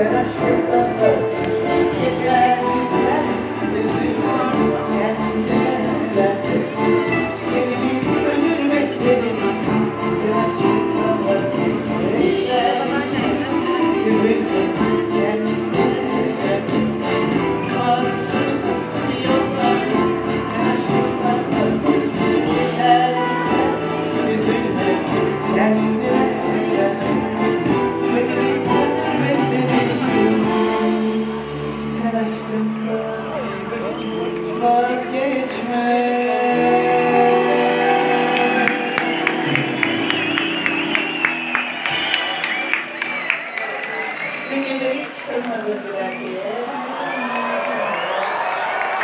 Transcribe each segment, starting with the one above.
Send a ship sığmadılar diye.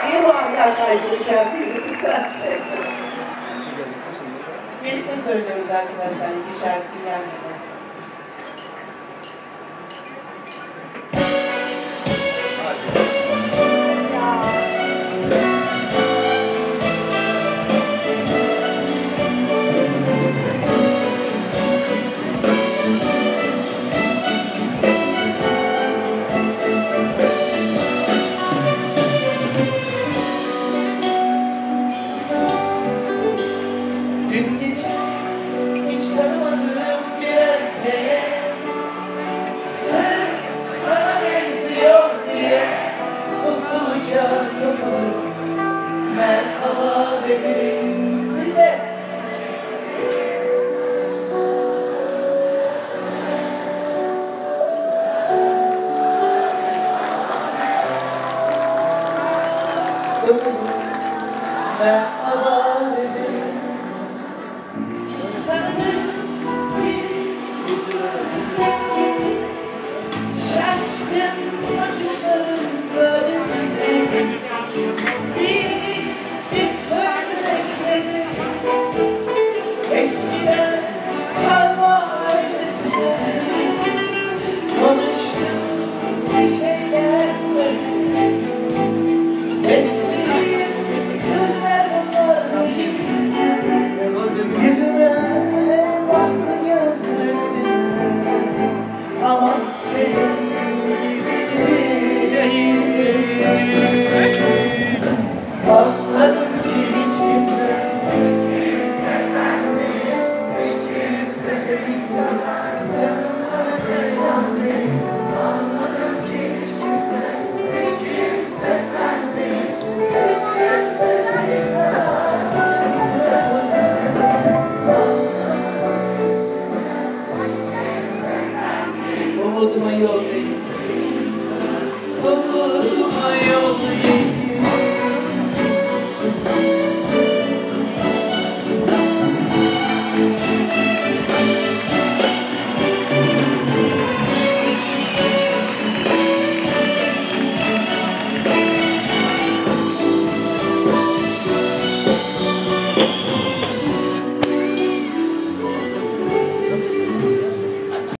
Bir muhakkak ayrılışan bir kısarsın. Birlikte söylüyoruz arkadaşlar iki şarkı gelmeden. sung nè Umuduma yol değil. Umuduma yol değil.